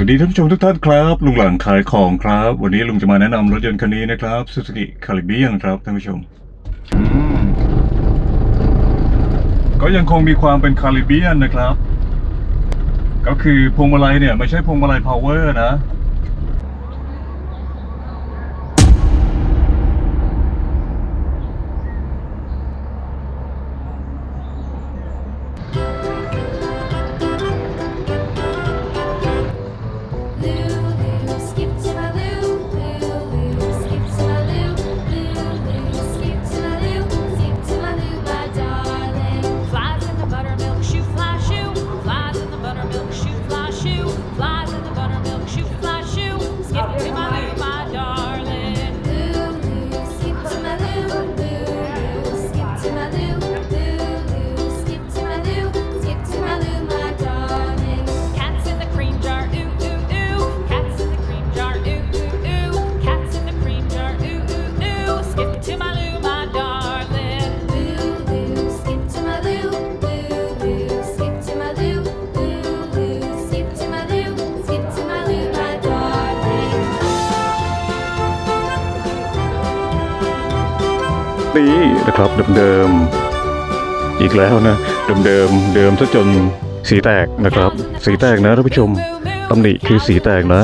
วัสดีท่านผู้ชมทุกท่านครับ ลุงหลังขายของครับ วันนี้ลุงจะมาแนะนำรถยนต์คันนี้นะครับ Suzuki Caribbean ครับท่านผู้ชม ก็ยังคงมีความเป็น Caribbean นะครับ ก็คือพวงมาลัยเนี่ย ไม่ใช่พวงมาลัย power นะ นะครับเดิมๆอีกแล้วนะเดิมๆเดิมซะจนสีแตกนะครับ สีแตกนะท่านผู้ชมตำหนิคือสีแตกนะ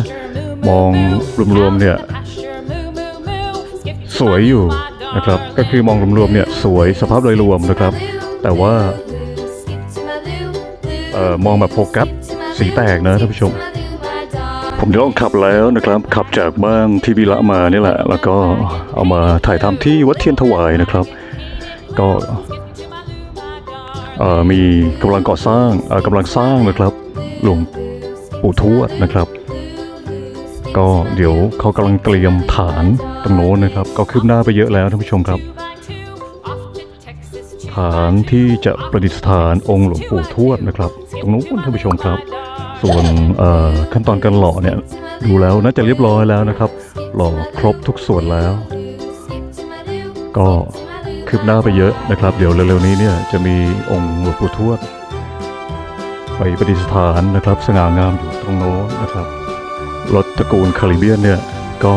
มองรวมๆเนี่ย สวยอยู่นะครับ ก็คือมองรวมๆเนี่ยสวยสภาพโดยรวมนะครับ แต่ว่า เอ่อมองแบบโฟกัสสีแตกนะท่านผู้ชม ผมได้ลองขับแล้วนะครับ ขับจากบ้านที่วิระมานี่แหละ แล้วก็เอามาถ่ายทำที่วัดเทียนถวายนะครับ ก็เอ่อมีกำลังก่อสร้างเอ่อกำลังสร้างนะครับหลวงปู่ทวดนะครับ ก็เดี๋ยวเขากำลังเตรียมฐานตรงโน้นนะครับ ก็คืบหน้าไปเยอะแล้วท่านผู้ชมครับ ฐานที่จะประดิษฐานองค์หลวงปู่ทวดนะครับ ตรงนู้นท่านผู้ชมครับ ส่วนขั้นตอนการหล่อเนี่ยดูแล้วน่าจะเรียบร้อยแล้วนะครับ หล่อครบทุกส่วนแล้ว ก็ คืบหน้าไปเยอะนะครับ เดี๋ยวเร็วๆนี้เนี่ยจะมีองค์หลวงปู่ทวด ไปประดิษฐานนะครับ สง่างามอยู่ตรงโน้นนะครับรถตระกูลคาริเบียนเนี่ยก็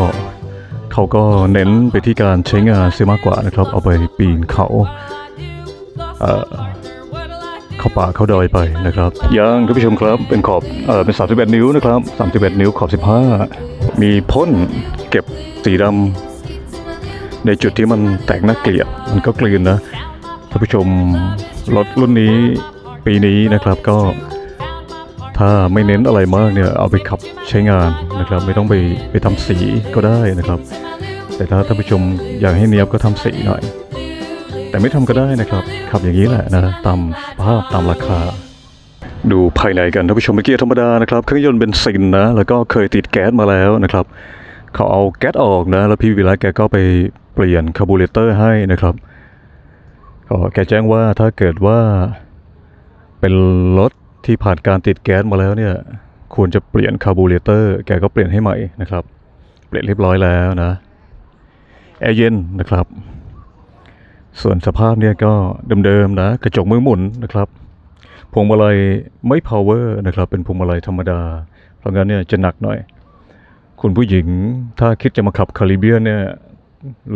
เขาก็เน้นไปที่การใช้งานเสียมากกว่านะครับ เอาไปปีนเขาเอ่อเข้าป่าเข้าดอยไปนะครับยังท่านผู้ชมครับเป็นขอบเออเป็น31 นิ้วนะครับ31 นิ้วขอบ 15 มีพ่นเก็บสีดำ ในจุดที่มันแตกน่าเกลียดมันก็กลืนนะท่านผู้ชมรถรุ่นนี้ปีนี้นะครับก็ ถ้าไม่เน้นอะไรมากเนี่ยเอาไปขับใช้งานนะครับ ไม่ต้องไปไปทำสีก็ได้นะครับ แต่ถ้าท่านผู้ชมอยากให้เนียบก็ทำสีหน่อย แต่ไม่ทำก็ได้นะครับ ขับอย่างนี้แหละนะตามภาพตามราคาดูภายในกันท่านผู้ชมเมื่อกี้ธรรมดานะครับเครื่องยนต์เบนซินนะแล้วก็เคยติดแก๊สมาแล้วนะครับเขาเอาแก๊สออกนะแล้วพี่วิระแกก็ไป เปลี่ยนคาร์บูเรเตอร์ให้นะครับก็แกแจ้งว่าถ้าเกิดว่าเป็นรถที่ผ่านการติดแก๊สมาแล้วเนี่ยควรจะเปลี่ยนคาร์บูเรเตอร์แกก็เปลี่ยนให้ใหม่นะครับ เปลี่ยนเรียบร้อยแล้วนะแอร์เย็นนะครับ ส่วนสภาพเนี่ยก็เดิมๆนะกระจกมือหมุนนะครับพวงมาลัยไม่ power นะครับ เป็นพวงมาลัยธรรมดา เพราะงั้นเนี่ยจะหนักหน่อย คุณผู้หญิงถ้าคิดจะมาขับคาริเบียนเนี่ย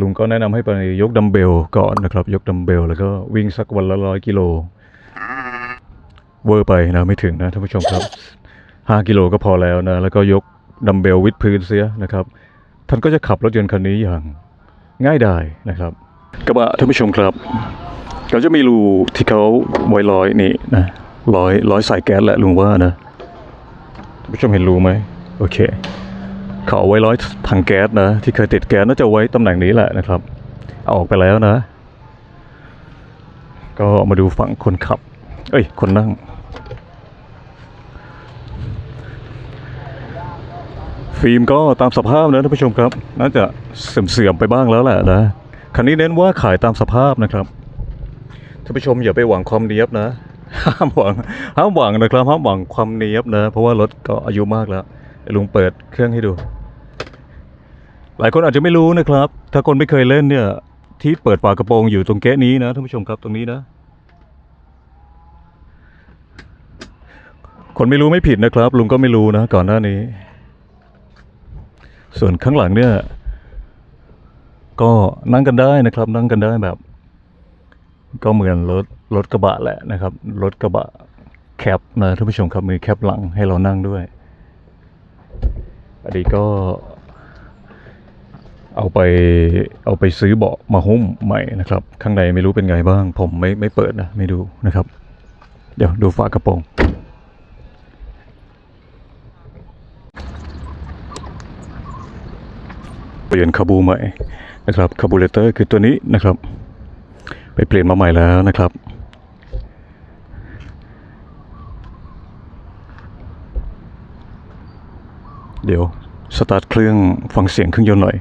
ลุงก็แนะนำให้ไปยกดัมเบลก่อนนะครับ ยกดัมเบลแล้วก็วิ่งสักวันละร้อยกิโลเวอร์ไปนะไม่ถึงนะท่านผู้ชมครับ5กิโลก็พอแล้วนะ แล้วก็ยกดัมเบลวิดพื้นเสียนะครับ ท่านก็จะขับรถยนต์คันนี้อย่างง่ายดายนะครับ กระบะท่านผู้ชมครับเขาจะมีรูที่เขาไว้ร้อยนี่นะร้อยร้อยสายแก๊สแหละลุงว่านะท่านผู้ชมเห็นรูไหมโอเค เขาเอาไว้ร้อยถังแก๊สนะ ที่เคยติดแก๊สน่าจะไว้ตำแหน่งนี้แหละนะครับ เอาออกไปแล้วนะ ก็มาดูฝั่งคนขับ เอ้ย คนนั่ง ฟิล์มก็ตามสภาพนะท่านผู้ชมครับ น่าจะเสื่อมๆไปบ้างแล้วแหละนะ คันนี้เน้นว่าขายตามสภาพนะครับท่านผู้ชมอย่าไปหวังความเนียบนะห้ามหวังห้ามหวังนะครับห้ามหวังความเนียบนะ เพราะว่ารถก็อายุมากแล้วเดี๋ยว ลุงเปิดเครื่องให้ดู หลายคนอาจจะไม่รู้นะครับ ถ้าคนไม่เคยเล่นเนี่ย ที่เปิดฝากระโปรงอยู่ตรงแก๊นี้นะท่านผู้ชมครับตรงนี้นะ คนไม่รู้ไม่ผิดนะครับ ลุงก็ไม่รู้นะก่อนหน้านี้ ส่วนข้างหลังเนี่ย ก็นั่งกันได้นะครับ นั่งกันได้แบบ ก็เหมือนรถรถกระบะแหละนะครับรถกระบะแคปนะท่านผู้ชมครับมีแคปหลังให้เรานั่งด้วย อันนี้ก็เอาไปเอาไปซื้อเบาะมาหุ้มใหม่นะครับ ข้างในไม่รู้เป็นไงบ้าง ผมไม่ไม่เปิดนะ ไม่ดูนะครับ เดี๋ยวดูฝากระโปรงเปลี่ยนคาบูใหม่นะครับคาบูเลเตอร์คือตัวนี้นะครับ ไปเปลี่ยนมาใหม่แล้วนะครับ เดี๋ยวสตาร์ทเครื่องฟังเสียงเครื่องยนต์หน่อย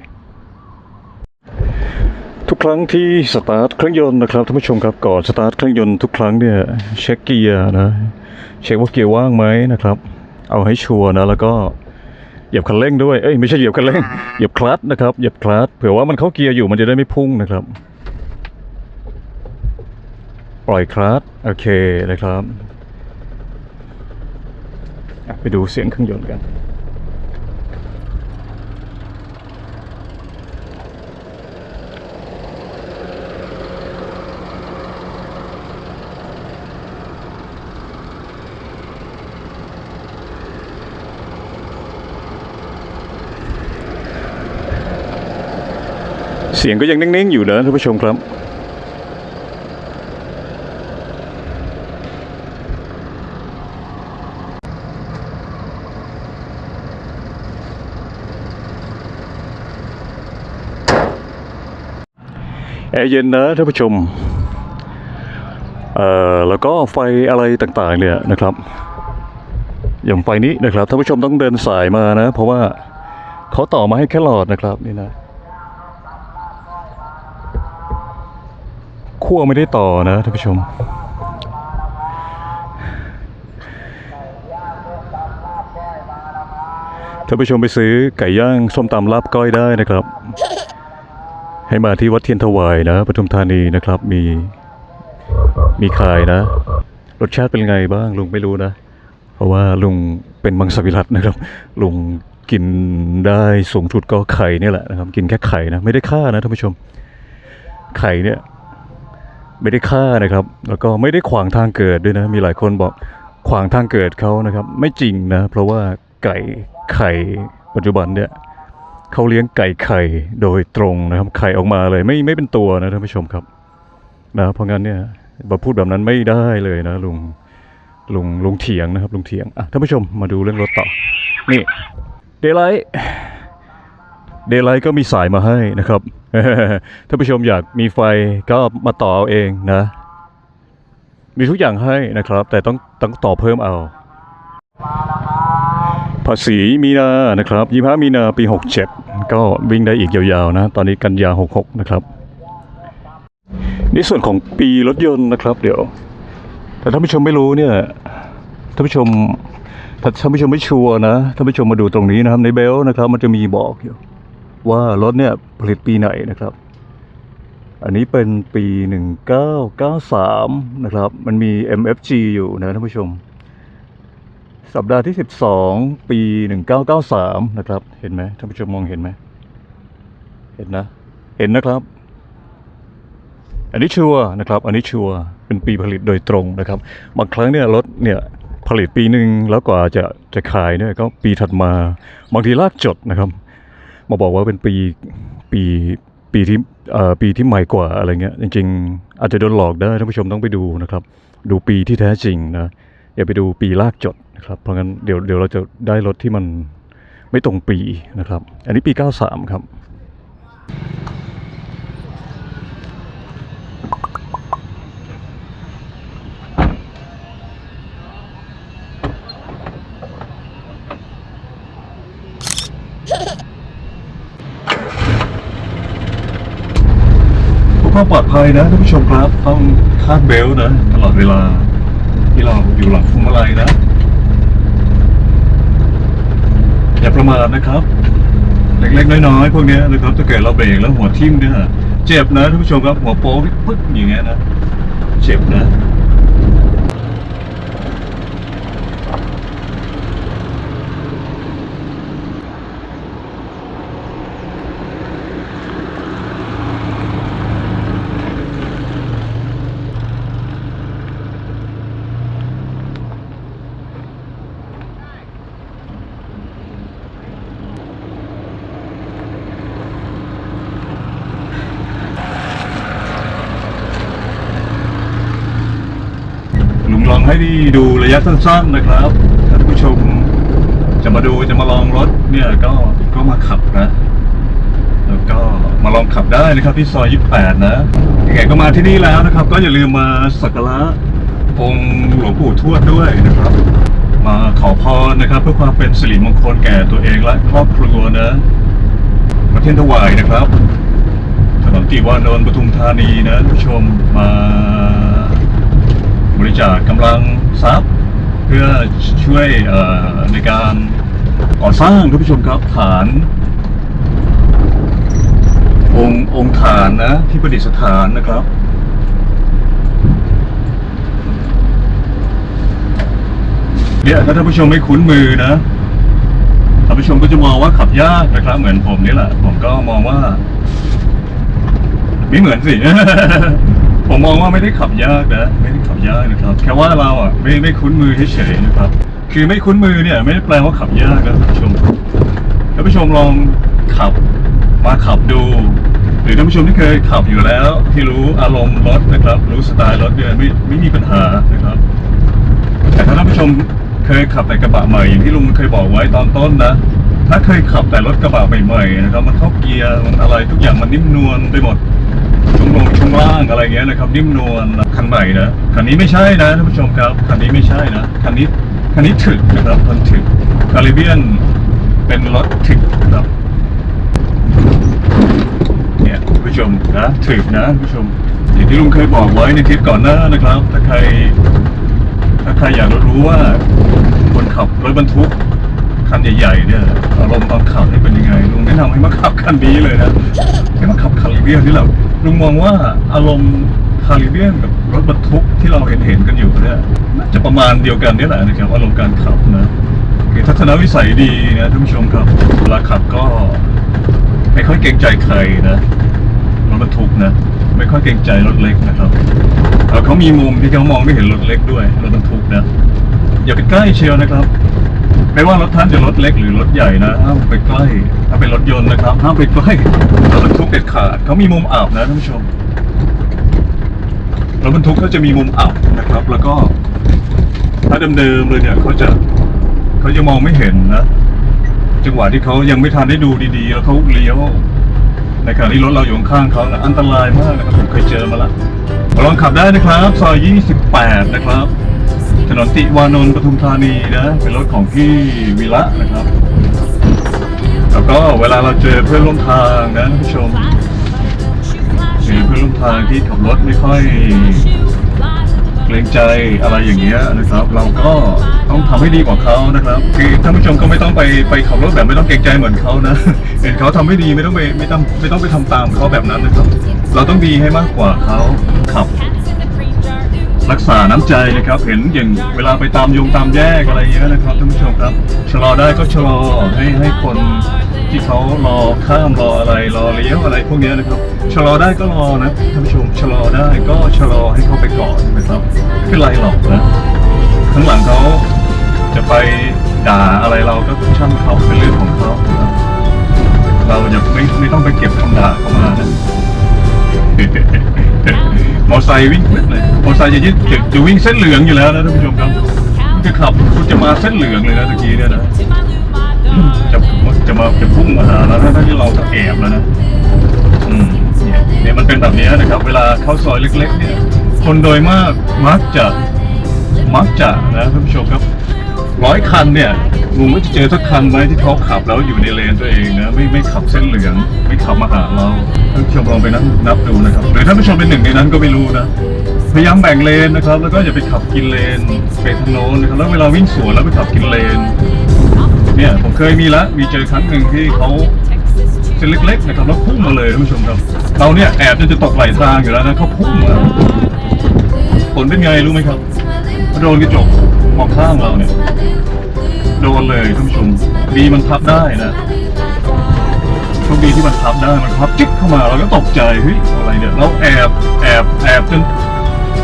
ทุกครั้งที่สตาร์ทเครื่องยนต์นะครับท่านผู้ชมครับก่อนสตาร์ทเครื่องยนต์ทุกครั้งเนี่ยเช็คเกียร์นะเช็คว่าเกียร์ว่างไหมนะครับ เอาให้ชัวร์นะแล้วก็เหยียบคันเร่งด้วยเอ้ยไม่ใช่เหยียบคันเร่งเหยียบคลัตช์นะครับเหยียบคลัตช์เผื่อว่ามันเข้าเกียร์อยู่มันจะได้ไม่พุ่งนะครับ ปล่อยคลัตช์โอเคนะครับ ไปดูเสียงเครื่องยนต์กัน เสียงก็ยังนิ่งๆอยู่นะท่านผู้ชมครับ แอร์เย็นนะท่านผู้ชม เอ่อ แล้วก็ไฟอะไรต่างๆเนี่ยนะครับ อย่างไฟนี้นะครับท่านผู้ชมต้องเดินสายมานะ เพราะว่าเขาต่อมาให้แค่หลอดนะครับนี่นะ ขั้วไม่ได้ต่อนะท่านผู้ชม ท่านผู้ชมไปซื้อไก่ย่างส้มตำลาบก้อยได้นะครับ ให้มาที่วัดเทียนถวายนะปทุมธานีนะครับมีมีขายนะ รสชาติเป็นไงบ้างลุงไม่รู้นะ เพราะว่าลุงเป็นมังสวิรัตนะครับ ลุงกินได้สูงสุดก็ไข่เนี่ยแหละนะครับ กินแค่ไข่นะ ไม่ได้ฆ่านะท่านผู้ชม ไข่เนี่ย ไม่ได้ฆ่านะครับ แล้วก็ไม่ได้ขวางทางเกิดด้วยนะ มีหลายคนบอกขวางทางเกิดเขานะครับ ไม่จริงนะ เพราะว่าไก่ไข่ปัจจุบันเนี่ยเขาเลี้ยงไก่ไข่โดยตรงนะครับ ไข่ออกมาเลยไม่ไม่เป็นตัวนะท่านผู้ชมครับนะเพราะงั้นเนี่ยมาพูดแบบนั้นไม่ได้เลยนะลุงลุงลุงเถียงนะครับลุงเถียงอะท่านผู้ชมมาดูเรื่องรถต่อ นี่เดลไลท์เดลไลท์ก็มีสายมาให้นะครับ ท่านผู้ชมอยากมีไฟก็มาต่อเอาเองนะ มีทุกอย่างให้นะครับ แต่ต้องต้องต่อเพิ่มเอา ภาษีมีนานะครับยี่ห้ามีนาปี 67 ก็วิ่งได้อีกยาวๆนะ ตอนนี้กันยา 66 นะครับในส่วนของปีรถยนต์นะครับ เดี๋ยว แต่ท่านผู้ชมไม่รู้เนี่ยท่านผู้ชมถ้าท่านผู้ชมไม่ชัวร์นะท่านผู้ชมมาดูตรงนี้นะครับในเบลต์นะครับ มันจะมีบอกอยู่ ว่ารถเนี่ยผลิตปีไหนนะครับ อันนี้เป็นปี 1993 นะครับ มันมี MFG อยู่นะท่านผู้ชม สัปดาห์ที่ 12 ปี 1993 นะครับ เห็นไหมท่านผู้ชมมองเห็นไหม เห็นนะ เห็นนะครับ อันนี้ชัวร์นะครับ อันนี้ชัวร์เป็นปีผลิตโดยตรงนะครับ บางครั้งเนี่ยรถเนี่ยผลิตปีหนึ่งแล้วกว่าจะจะขายเนี่ยก็ปีถัดมา บางทีลากจดนะครับ มาบอกว่าเป็นปีปีปีที่เอ่อปีที่ใหม่กว่าอะไรเงี้ยจริง ๆ อาจจะโดนหลอกได้ท่านผู้ชมต้องไปดูนะครับ ดูปีที่แท้จริงนะอย่าไปดูปีลากจดนะครับเพราะงั้นเดี๋ยวเดี๋ยวเราจะได้รถที่มันไม่ตรงปีนะครับ อันนี้ปี 93 ครับ เพื่อความปลอด ภัยนะท่านผู้ชมครับ ต้องคาดเบลต์นะ ตลอดเวลา ที่เราอยู่หลังพวงมาลัยนะ อย่าประมาทนะครับ เล็กๆน้อยๆพวกนี้นะครับถ้าเกิดเราเบรกแล้วหัวทิ่มเนี่ยเจ็บนะท่านผู้ชมครับหัวโป๊กปึ๊กอย่างเงี้ยนะ เจ็บนะ ให้ดูระยะสั้นๆนะครับท่านผู้ชมจะมาดูจะมาลองรถเนี่ยก็ก็มาขับนะแล้วก็มาลองขับได้นะครับที่ซอย 28 นะยังไงก็มาที่นี่แล้วนะครับ ก็อย่าลืมมาสักการะองค์หลวงปู่ทวดด้วยนะครับ มาขอพรนะครับ เพื่อความเป็นสิริมงคลแก่ตัวเองและครอบครัวนะประเทศถวายนะครับถนนติวานนท์ปทุมธานีนะท่านผู้ชมมา บริจาคกำลังทรัพย์ เพื่อช่วยในการก่อสร้างท่านผู้ชมครับฐาน องค์องค์ฐานนะที่ประดิษฐานนะครับเนี่ยถ้าท่านผู้ชมไม่คุ้นมือนะท่านผู้ชมก็จะมองว่าขับยากนะครับ เหมือนผมนี่แหละ ผมก็มองว่า ไม่เหมือนสิ ผมมองว่าไม่ได้ขับยากนะไม่ได้ ยากนะครับแค่ว่าเราอะไม่ไม่คุ้นมือเฉยๆนะครับ คือไม่คุ้นมือเนี่ยไม่ได้แปลว่าขับยากนะท่านผู้ชมท่านผู้ชมลองขับมาขับดู หรือท่านผู้ชมที่เคยขับอยู่แล้ว ที่รู้อารมณ์รถนะครับ รู้สไตล์รถเนี่ยไม่ไม่มีปัญหานะครับ แต่ถ้าท่านผู้ชมเคยขับแต่กระบะใหม่อย่างที่ลุงเคยบอกไว้ตอนต้นนะถ้าเคยขับแต่รถกระบะใหม่ๆนะครับมันเข้าเกียร์มันอะไรทุกอย่างมันนิ่มนวลไปหมด ช่วงลงช่วงล่างอะไรเงี้ยนะครับนิ่มนวลคันใหม่นะคันนี้ไม่ใช่นะท่านผู้ชมครับคันนี้ไม่ใช่นะคันนี้คันนี้ถึกนะครับคันถึกคาริเบียนเป็นรถถึกนะครับเนี่ยผู้ชมนะถึกนะผู้ชมอย่างที่ลุงเคยบอกไว้ในคลิปก่อนหน้านะครับ ถ้าใคร ถ้าใครอยากรู้ว่าคนขับรถบรรทุกันใหญ่ๆเนี่ยอารมณ์ตอนขับนี่เป็นยังไงลุงแนะนำให้มาขับคันนี้เลยนะให้มาขับคาริเบียนนี่แหละลุงมองว่าอารมณ์คาริเบียนกับรถบรรทุกที่เราเห็นเห็นๆกันอยู่เนี่ยน่าจะประมาณเดียวกันนี่แหละนะครับอารมณ์การขับนะทัศนวิสัยดีนะท่านผู้ชมครับเวลาขับก็ไม่ค่อยเกรงใจใครนะรถบรรทุกนะ ไม่ค่อยเกรงใจรถเล็กนะครับเเขามีมุมที่เขามองไม่เห็นรถเล็กด้วยรถบรรทุกนะอย่าไปใกล้เชียวนะครับ ไม่ว่ารถท่านจะรถเล็กหรือรถใหญ่นะห้ามไปใกล้ถ้าเป็นรถยนต์นะครับห้ามไปใกล้รถบรรทุกเด็ดขาดเขามีมุมอับนะท่านผู้ชมรถบรรทุกเขาจะมีมุมอับนะครับ แล้วก็ถ้าเดิมๆเลยเนี่ยเขาจะเขาจะมองไม่เห็นนะจังหวะที่เขายังไม่ทันได้ดูดีๆ แล้วเขาเลี้ยวในขณะที่รถเราอยู่ข้างเขานะอันตรายมากนะครับผมเคยเจอมาแล้วลองขับได้นะครับซอย 28 นะครับ ถนนติวานนท์ปทุมธานีนะเป็นรถของพี่วิระนะครับ แล้วก็เวลาเราเจอเพื่อนร่วมทางนะท่านผู้ชมเจอเพื่อนร่วมทางที่ขับรถไม่ค่อยเกรงใจอะไรอย่างเงี้ยนะครับ เราก็ต้องทำให้ดีกว่าเขานะครับคือท่านผู้ชมก็ไม่ต้องไปไปขับรถแบบไม่ต้องเกรงใจเหมือนเขานะเห็นเขาทำไม่ดีไม่ต้องไปไม่ต้องไม่ต้องไปทำตามเขาแบบนั้นนะครับ เราต้องดีให้มากกว่าเขาขับ รักษาน้ำใจนะครับ เห็นอย่างเวลาไปตามยงตามแยกอะไรเงี้ยนะครับท่านผู้ชมครับชะลอได้ก็ชะลอให้ให้คนที่เขารอข้ามรออะไรรอเลี้ยวอะไรพวกนี้นะครับชะลอได้ก็รอนะท่านผู้ชมชะลอได้ก็ชะลอให้เขาไปก่อนนะครับไม่เป็นไรหรอกนะข้างหลังเขาจะไปด่าอะไรเราก็ช่างเขาเป็นเรื่องของเขาเราอย่าไม่ไม่ต้องไปเก็บคำด่าเข้ามานะ มอไซค์วิ่งปึ๊ดเลยมอไซค์จะยึดจะวิ่งเส้นเหลืองอยู่แล้วนะท่านผู้ชมครับจะขับคุณจะมาเส้นเหลืองเลยนะตะกี้เนี่ยนะจะจะมาจะพุ่งมาหาแล้วถ้าที่เราจะแอบแล้วนะอืมเนี่ยเนี่ยมันเป็นแบบนี้นะครับ เวลาเข้าซอยเล็ก ๆ เนี่ย คนโดยมากมักจะมักจะนะท่านผู้ชมครับ ร้อยคันเนี่ยลุงก็จะเจอสักคันไหมที่เขาขับแล้วอยู่ในเลนตัวเองนะไม่ไม่ขับเส้นเหลือง ไม่ขับมาหาเราท่านผู้ชมลองไปนั่งนับดูนะครับหรือท่านผู้ชมเป็นหนึ่งในนั้นก็ไม่รู้นะพยายามแบ่งเลนนะครับ แล้วก็อย่าไปขับกินเลนไปทางโน้นนะครับแล้วเวลาวิ่งสวนแล้วไปขับกินเลนเนี่ยผมเคยมีละมีเจอครั้งหนึ่งที่เขาเส้นเล็กๆนะครับแล้วพุ่งมาเลยท่านผู้ชมครับเราเนี่ยแอบจนจะตกไหลทางอยู่แล้วนะเขาพุ่งมาผลเป็นไงรู้ไหมครับโดนกระจก มองข้างเราเนี่ย โดนเลยท่านผู้ชมดีมันพับได้นะโชคดีที่มันพับได้มันพับจิ๊กเข้ามาเราก็ตกใจเฮ้ยอะไรเนี่ยเราแอบแอบแอบจน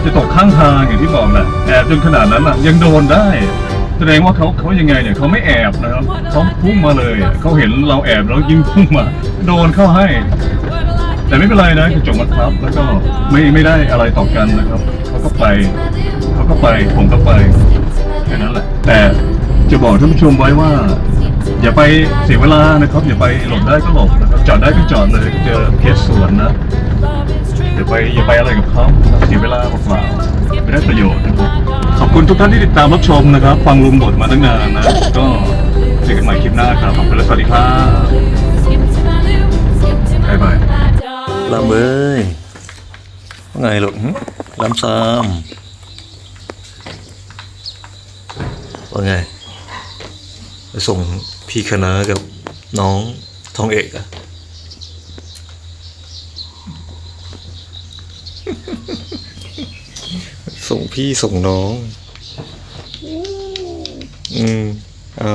จะตกข้างทางอย่างที่บอกแหละแอบจนขนาดนั้นอะ ยังโดนได้ แสดงว่าเขาเขายังไงเนี่ยเขาไม่แอบนะครับเขาพุ่งมาเลยเขาเห็นเราแอบแล้วยิงพุ่งมา โดนเข้าให้ แต่ไม่เป็นไรนะกระจกมันพับแล้วก็ไม่ไม่ได้อะไรต่อกันนะครับเขาก็ไปเขาก็ไปผมก็ไป แค่นั้นแหละ แต่จะบอกท่านผู้ชมไว้ว่า อย่าไปเสียเวลานะครับ อย่าไปหลบได้ก็หลบนะครับจอดได้ก็จอดเลยเจอเคสสวนนะอย่าไปอย่าไปอะไรกับเขาเสียเวลาเปล่าๆไม่ได้ประโยชน์นะครับขอบคุณทุกท่านที่ติดตามรับชมนะครับ ฟังลุงบทมาตั้งนานนะ ก็เจอกันใหม่คลิปหน้าครับขอบคุณและสวัสดีครับ Skip to my loo, skip to my Bye bye. loo, my dog. ลำเอ้ยว่าไงลูกลำซาม ว่าไงไปส่งพี่คณะกับน้องทองเอกอะส่งพี่ส่งน้อง อืม เอา